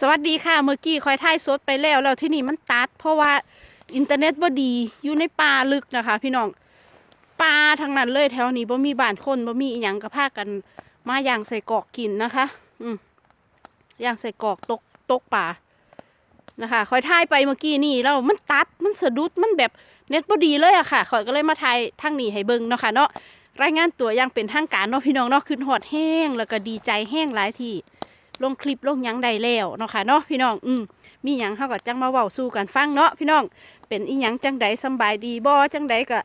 สวัสดีค่ะ เมื่อกี้คอยถ่ายสดไปแล้วแล้วที่นี่มันตัด เพราะว่าอินเทอร์เน็ตบ่ดีอยู่ในป่าลึกนะคะ พี่น้องป่าทางนั้นเลยแถวนี้บ่มีบ้านคนบ่มีอหยังก็พากันมาย่างใส่กอกกินนะคะ อืมย่างใส่กอกตกตกป่านะคะคอยถ่ายไปเมื่อกี้นี่แล้วมันตัดมันสะดุดมันแบบเน็ตบ่ดีเลยอะค่ะคอยก็เลยมาถ่ายทางนี้ให้เบิ่งเนาะค่ะเนาะรายงานตัวอย่างเป็นทางการเนาะพี่น้องเนาะขึ้นหอดแห้งแล้วก็ดีใจแห้งหลายที่ ลงคลิปลงยังใดแล้วเนาะค่ะเนาะพี่น้องอืมมีหยังเขาก็จังมาเว้าสู่กันฟังเนาะพี่น้องเป็นอีหยังจังใดสบายดีบ่จังใดก็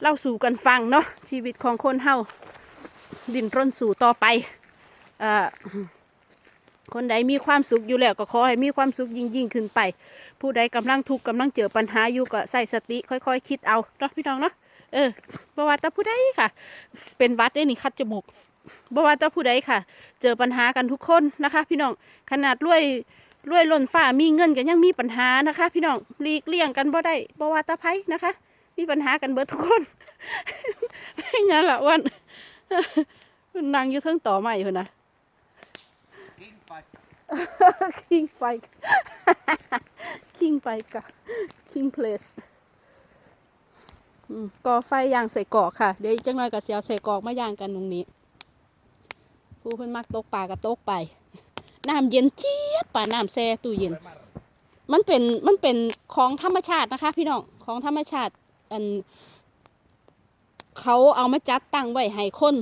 เล่าสู่กันฟังเนาะชีวิตของคนเฮาดินร่นสู่ต่อไปเอ่อคนใดมีความสุขอยู่แล้วก็ขอให้มีความสุขยิ่งยิ่งขึ้นไป ผู้ใดกำลังทุกข์กำลังเจอปัญหาอยู่ก็ใส่สติ ค่อยๆ คิดเอาเนาะพี่น้องเนาะเออบ่ว่าแต่ผู้ใดค่ะ เป็นวัดได้นี่คัดจมูก บ่ว่าแต่ผู้ใดค่ะ เจอปัญหากันทุกคนนะคะ พี่น้องขนาดรวยรวยล้นฟ้ามีเงินกันยังมีปัญหานะคะ พี่น้องหลีกเลี่ยงกันบ่ได้บ่ว่าแตะไผนะคะ มีปัญหากันเบิดทุกคนไม่งั้นละอ้วันนั่งอยู่เทิงต่อใหม่อยู่นะ King Fight คิงไปคิงไปกะคิงเพลสก่อไฟย่างใส่กรอกค่ะ เดี๋ยวอีกจังหน่อยก็เสียวใส่กรอกมาย่างกันตรงนี้ ผู้เพิ่นมักตกปลาก็ตกไปน้ำเย็นเจี๊ยบป่าน้ำแช่ตู้เย็น มันเป็นมันเป็นของธรรมชาตินะคะ พี่น้องของธรรมชาติอันเขาเอามาจัดตั้งไว้ให้คน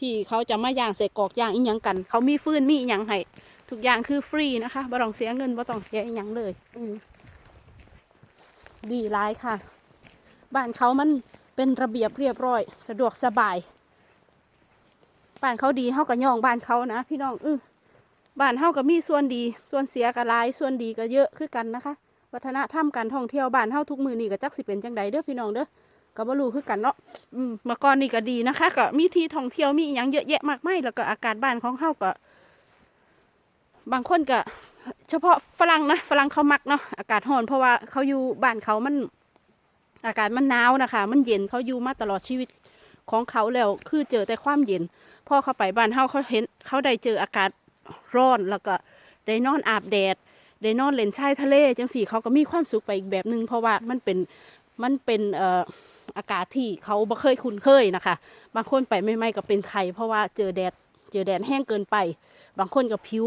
ที่เขาจะมาย่างใส่กอกย่างอีหยังกัน เขามีฟืนมีอีหยังให้ทุกอย่างคือฟรีนะคะบ่ต้องเสียเงินบ่ต้องเสียอหยังเลยอืดีร้ายค่ะ บ้านเขามันเป็นระเบียบเรียบร้อย สะดวกสบาย บ้านเขาดีเฮาก็ย่องบ้านเขานะพี่น้องอือบ้านเฮาก็มีส่วนดี ส่วนเสียก็หลาย ส่วนดีก็เยอะคือกันนะคะ วัฒนธรรมการท่องเที่ยวบ้านเฮาทุกมือนี่ก็จักสิเป็นจังใดเด้อพี่น้องเด้อก็บ่รู้คือกันเนาะอืมเมื่อก่อนนี่ก็ดีนะคะ ก็มีที่ท่องเที่ยวมีอหยังเยอะแยะมากมายแล้วก็อากาศบ้านของเฮาก็บางคนก็เฉพาะฝรั่งนะฝรั่งเขามักเนาะอากาศร้อนเพราะว่าเขาอยู่บ้านเขามัน อากาศมันหนาวนะคะ มันเย็นเขาอยู่มาตลอดชีวิต ของเขาแล้วคือเจอแต่ความเย็นพอเขาไปบ้านเขาเขาเห็นเขาได้เจออากาศร้อนแล้วก็ได้นอนอาบแดดได้นอนเล่นชายทะเลจังสี่เขาก็มีความสุขไปอีกแบบหนึ่งเพราะว่ามันเป็นมันเป็นเอ่ออากาศที่เขาบ่เคยคุ้นเคยนะคะ บางคนไปไม่ไม่ก็เป็นไข้เพราะว่าเจอแดดเจอแดดแห้งเกินไป บางคนก็ผิว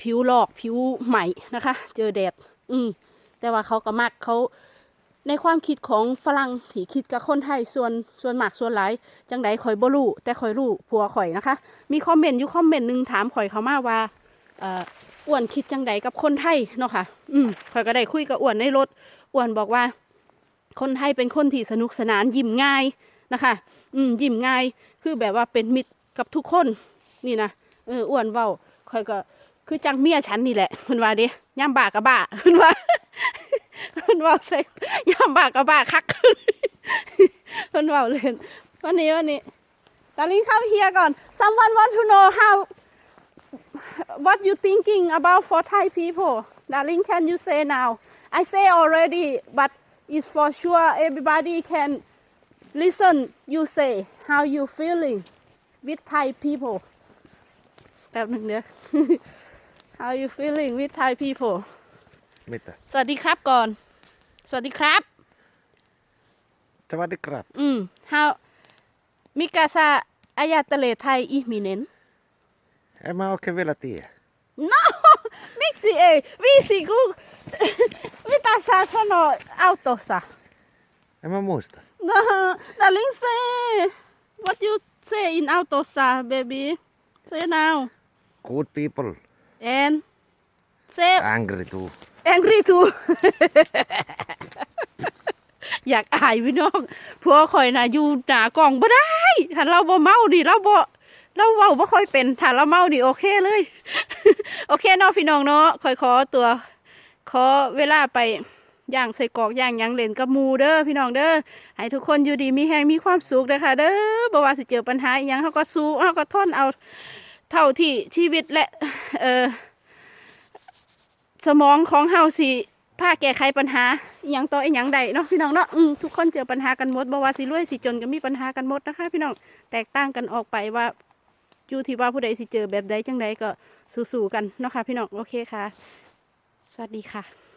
ผิวลอกผิวใหม่นะคะ เจอแดด อืมแต่ว่าเขาก็มักเขา ในความคิดของฝรั่งที่คิดกับคนไทยส่วนส่วนมากส่วนหลายจังใดข่อยบ่รู้แต่ข่อยรู้ผัวข่อยนะคะ มีคอมเมนต์อยู่คอมเมนต์หนึ่งถามข่อยเขามาว่าอ้วนคิดจังใดกับคนไทยเนาะค่ะ อืมข่อยก็ได้คุยกับอ้วนในรถอ้วนบอกว่า คนไทยเป็นคนที่สนุกสนานยิ้มง่ายนะคะ อืมยิ้มง่ายคือแบบว่าเป็นมิตรกับทุกคนนี่นะเอออ้วนเว้าข่อยก็คือจังเมียฉันนี่แหละคุณว่าดิย่ำบากกะบ้าคุณว่า คุณว่าใส่ย่ำบากกะบ้าคักคุณว่าเล่นวันนี้วันนี้ตาลิงเข้าเฮียก่อน someone want to know how what you thinking about for Thai people darling can you say now I say already but it's for sure everybody can listen you say how you feeling with Thai people แป๊บหนึ่งเด้อ How you feeling with Thai people Mitä? สวัสดีครับก่อน สวัสดีครับ Savadikrap. อืม How มิกาซาอายาตะเลไทยอีมิเนน En mä oikein vielä tiedä. No miksi ei viisi ku mitä sä sanoo autossa En mä muista. No darling say what you say in autossa baby say now Good people. and say Angry too. Angry too อยากอายพี่น้องพวกข่อยนะอยู่หนากล่องบ่ได้ ถ้าเราบ่เมาดิเราบ่เราเว้าบ่ค่อยเป็น ถ้าเราเมาดิโอเคเลย โอเคเนาะพี่น้องเนาะข่อยขอตัวขอเวลาไปย่างใส่กอกย่างยังเล่นกับมูเด้อพี่น้องเด้อให้ทุกคนอยู่ดีมีแฮงมีความสุขเด้อค่ะเด้อบ่ว่าสิเจอปัญหาอีหยังเฮาก็สู้เฮาก็ทนเอาเท่าที่ชีวิตและเออ สมองของเฮาสิพาแก้ไขปัญหาอหย่างต่ออีหยังใดเนาะพี่น้องเนาะอืมทุกคนเจอปัญหากันหมดบ่ว่าสิรวยสิจนก็มีปัญหากันหมดนะคะ พี่น้องแตกต่างกันออกไปว่าอยู่ที่ว่าผู้ใดสิเจอแบบใดจังใดก็สู้ๆกันเนาะค่ะพี่น้องโอเคค่ะ สวัสดีค่ะ